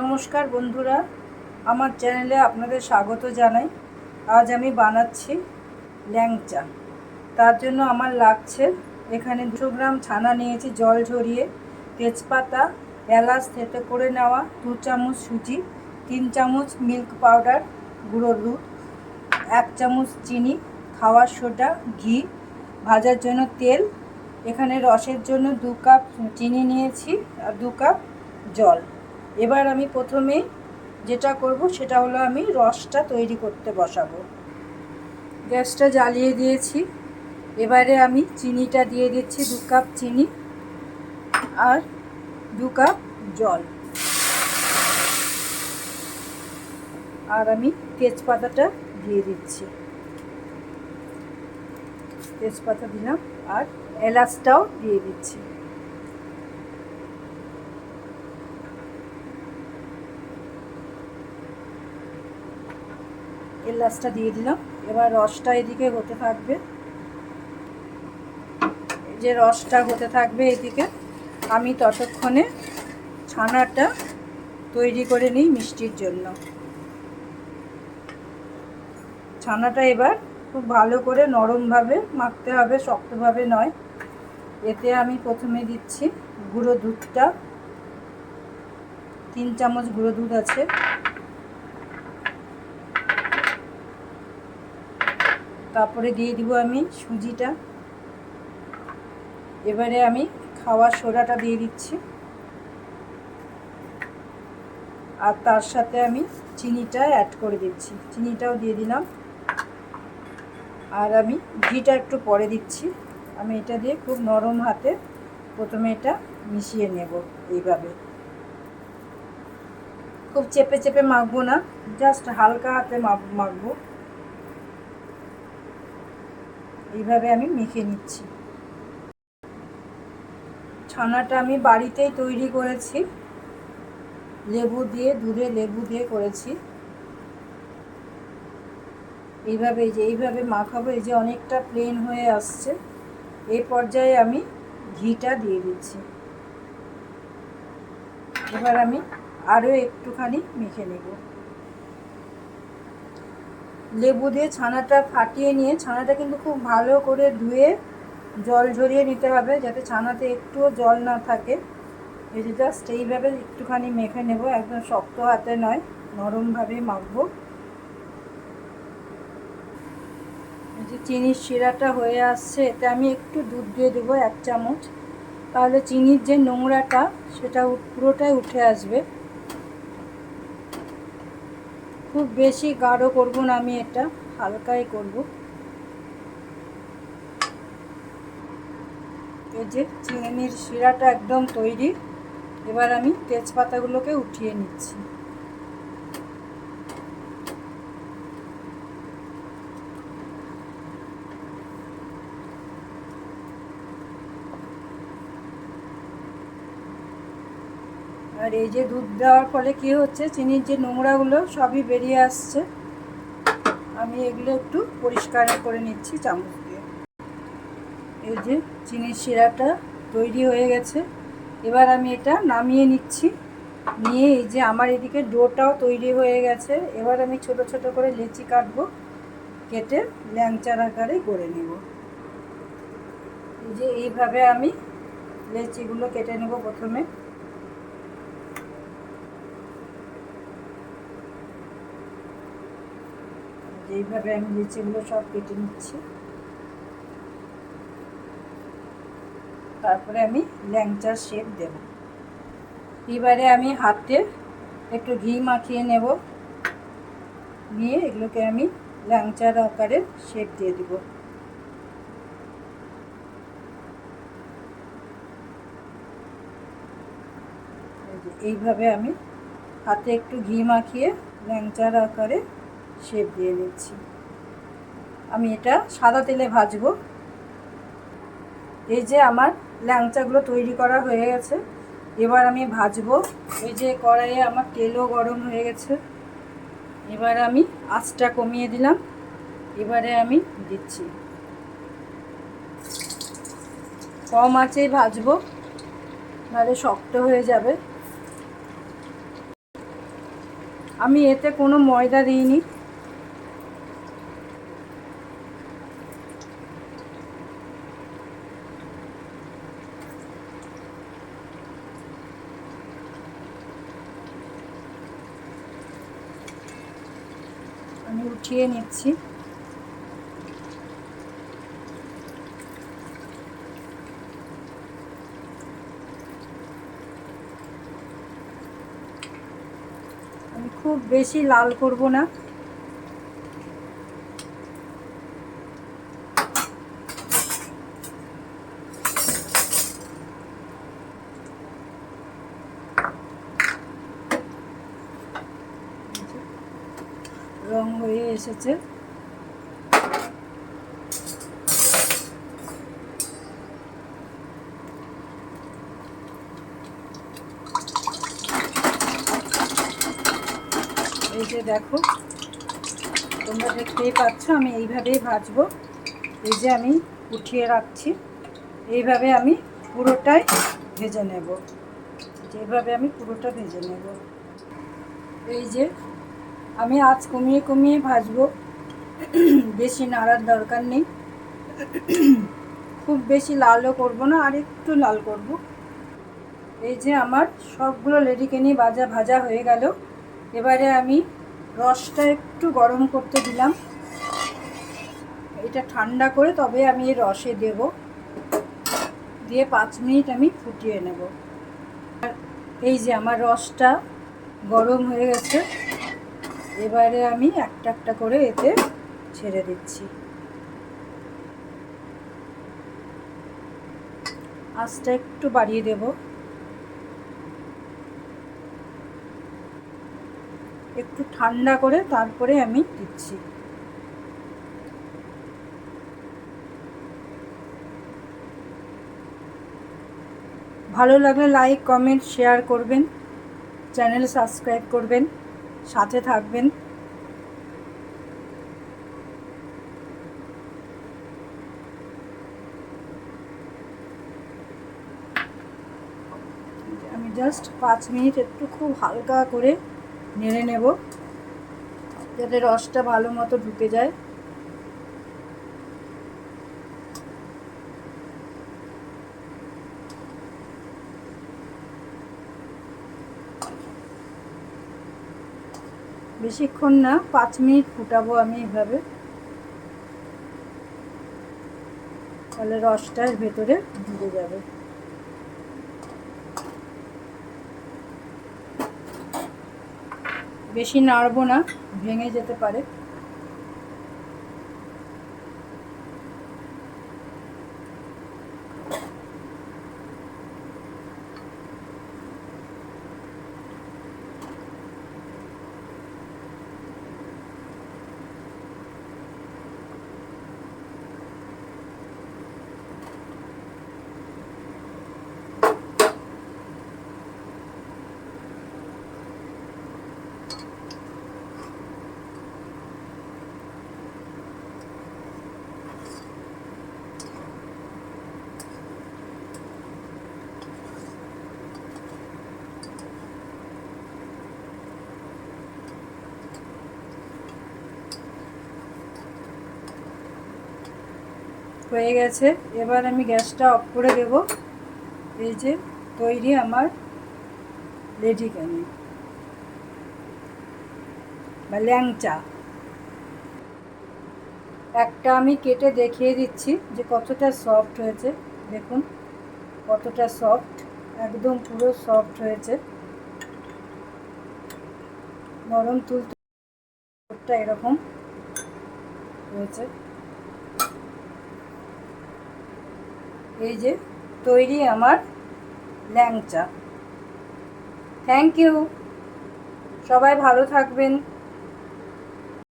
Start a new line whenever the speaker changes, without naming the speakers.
নমস্কার বন্ধুরা, আমার চ্যানেলে আপনাদের স্বাগত জানাই। আজ আমি বানাচ্ছি ল্যাংচা। তার জন্য আমার লাগছে এখানে দুশো গ্রাম ছানা নিয়েছি, জল ঝরিয়ে, তেজপাতা, এলাচ থেতে করে নেওয়া, দু চামচ সুজি, তিন চামচ মিল্ক পাউডার, গুঁড়ো দুধ, এক চামচ চিনি, খাওয়ার সোডা, ঘি, ভাজার জন্য তেল, এখানে রসের জন্য দু কাপ চিনি নিয়েছি, আর দু কাপ জল। এবার আমি প্রথমে যেটা করব সেটা হলো আমি রসটা তৈরি করতে বসাবো। গ্যাসটা জ্বালিয়ে দিয়েছি। এবারে আমি চিনিটা দিয়ে দিচ্ছি, দু কাপ চিনি আর দু কাপ জল। আর আমি তেজপাতাটা দিয়ে দিচ্ছি। তেজপাতা দিলাম আর এলাচটাও দিয়ে দিচ্ছি। এলাচটা দিয়ে দিলাম। এবার রসটা এদিকে হতে থাকবে। যে রসটা হতে থাকবে এদিকে, আমি ততক্ষণে ছানাটা তৈরি করে নিই মিষ্টির জন্য। ছানাটা এবার খুব ভালো করে নরমভাবে মাখতে হবে, শক্তভাবে নয়। এতে আমি প্রথমে দিচ্ছি গুঁড়ো দুধটা। তিন চামচ গুঁড়ো দুধ আছে। তারপরে দিয়ে দিব আমি সুজিটা। এবারে আমি খাওয়ার সোডাটা দিয়ে দিচ্ছি। আর তার সাথে আমি চিনিটা অ্যাড করে দিচ্ছি। চিনিটাও দিয়ে দিলাম। আর আমি ঘিটা একটু পরে দিচ্ছি। আমি এটা দিয়ে খুব নরম হাতে প্রথমে এটা মিশিয়ে নেব এইভাবে। খুব চেপে চেপে মাখবো না জাস্ট হালকা হাতে মাখবো। এইভাবে আমি মেখে নিচ্ছি। ছানাটা আমি বাড়িতেই তৈরি করেছি। লেবু দিয়ে, দুধে লেবু দিয়ে করেছি। এইভাবে, এই যে এইভাবে মাখাবো, এই যে অনেকটা প্লেন হয়ে আসছে। এই পর্যায়ে আমি ঘিটা দিয়ে দিচ্ছি। এবার আমি আরও একটুখানি মেখে নেব। লেবু দিয়ে ছানাটা ফাটিয়ে নিয়ে, ছানাটা কিন্তু খুব ভালো করে ধুয়ে জল ঝরিয়ে নিতে হবে যাতে ছানাতে একটুও জল না থাকে। এই যে জাস্ট এইভাবে একটুখানি মেখে নেব, একদম শক্ত হাতে নয়, নরমভাবে মাখবো। যে চিনির শিরাটা হয়ে আসছে, এতে আমি একটু দুধ দিয়ে দেবো, এক চামচ। তাহলে চিনির যে নোংরাটা, সেটা পুরোটাই উঠে আসবে। খুব বেশি গাঢ় করব না আমি এটা, হালকাই করব। এই যে চিংড়ির শিরাটা একদম তৈরি, এবার আমি তেজপাতাগুলোকে উঠিয়ে নিচ্ছি। আর এই যে দুধ দেওয়ার ফলে কি হচ্ছে? চিনির যে নোংরাগুলো সবই বেরিয়ে আসছে। আমি এগুলো একটু পরিষ্কার করে নিচ্ছি চামচ দিয়ে। এই যে চিনির শিরাটা তৈরি হয়ে গেছে। এবার আমি এটা নামিয়ে নিচ্ছি। নিয়ে এই যে আমার এদিকে ডোটাও তৈরি হয়ে গেছে। এবার আমি ছোট ছোট করে লেচি কাটবো। কেটে ল্যাংচার আকারে গড়ে নেব। এই যে এইভাবে আমি লেচিগুলো কেটে নেব প্রথমে। এইভাবে আমি লিচিগুলো সব কেটে নিচ্ছি। তারপরে আমি ল্যাংচার শেপ দেব। এবারে আমি হাতে একটু ঘি মাখিয়ে নেব। নিয়ে এগুলোকে আমি ল্যাংচার আকারে শেপ দিয়ে দেব। এইভাবে আমি হাতে একটু ঘি মাখিয়ে ল্যাংচার আকারে শেপ দিয়ে দিচ্ছি। আমি এটা সাদা তেলে ভাজবো। এই যে আমার ল্যাংচাগুলো তৈরি করা হয়ে গেছে। এবার আমি ভাজবো। এই যে কড়াইয়ে আমার তেলও গরম হয়ে গেছে। এবার আমি আঁচটা কমিয়ে দিলাম। এবারে আমি দিচ্ছি। কম আঁচেই ভাজবো। নাহলে শক্ত হয়ে যাবে। আমি এতে কোনো ময়দা দিইনি। উঠিয়ে নিচ্ছি। আমি খুব বেশি লাল করব না। রং হয়ে এসেছে। এই যে দেখো, তোমরা দেখতেই পাচ্ছ, আমি এইভাবেই ভাজবো। এই যে আমি উঠিয়ে রাখছি। এইভাবে আমি পুরোটাই ভেজে নেব। যেভাবে আমি পুরোটা ভেজে নেব। এই যে আমি আজ কমিয়ে কমিয়ে ভাজবো। বেশি নাড়ার দরকার নেই। খুব বেশি লালও করব না, আর একটু লাল করব। এই যে আমার সবগুলো লেডিকেনি ভাজা ভাজা হয়ে গেল। এবারে আমি রসটা একটু গরম করতে দিলাম। এটা ঠান্ডা করে তবে আমি এই রসে দেব। দিয়ে পাঁচ মিনিট আমি ফুটিয়ে নেব। এই যে আমার রসটা গরম হয়ে গেছে। এবারে আমি একটা একটা করে এতে ছেড়ে দিচ্ছি। আঁচটা একটু বাড়িয়ে দেব। একটু ঠান্ডা করে তারপরে আমি দিচ্ছি। ভালো লাগলে লাইক, কমেন্ট, শেয়ার করবেন। চ্যানেল সাবস্ক্রাইব করবেন। সাথে থাকবেন। আমি জাস্ট পাঁচ মিনিট একটু খুব হালকা করে নেড়ে নেব, যাতে রসটা ভালো মতো ঢুকে যায়। বেশিক্ষণ না, পাঁচ মিনিট ফুটাবো আমি এভাবে। তাহলে রসটা এর ভেতরে ঢুকে যাবে। বেশি নাড়বো না, ভেঙে যেতে পারে। হয়ে গেছে। এবার আমি গ্যাসটা অফ করে দেব। এই যে তৈরি আমার রেডি কেন বা ল্যাংচা। একটা আমি কেটে দেখিয়ে দিচ্ছি যে কতটা সফট হয়েছে। দেখুন কতটা সফট, একদম পুরো সফট হয়েছে। নরম তুলতে এরকম হয়েছে। এই যে তৈরি আমার ল্যাংচা। থ্যাংক ইউ সবাই ভালো থাকবেন।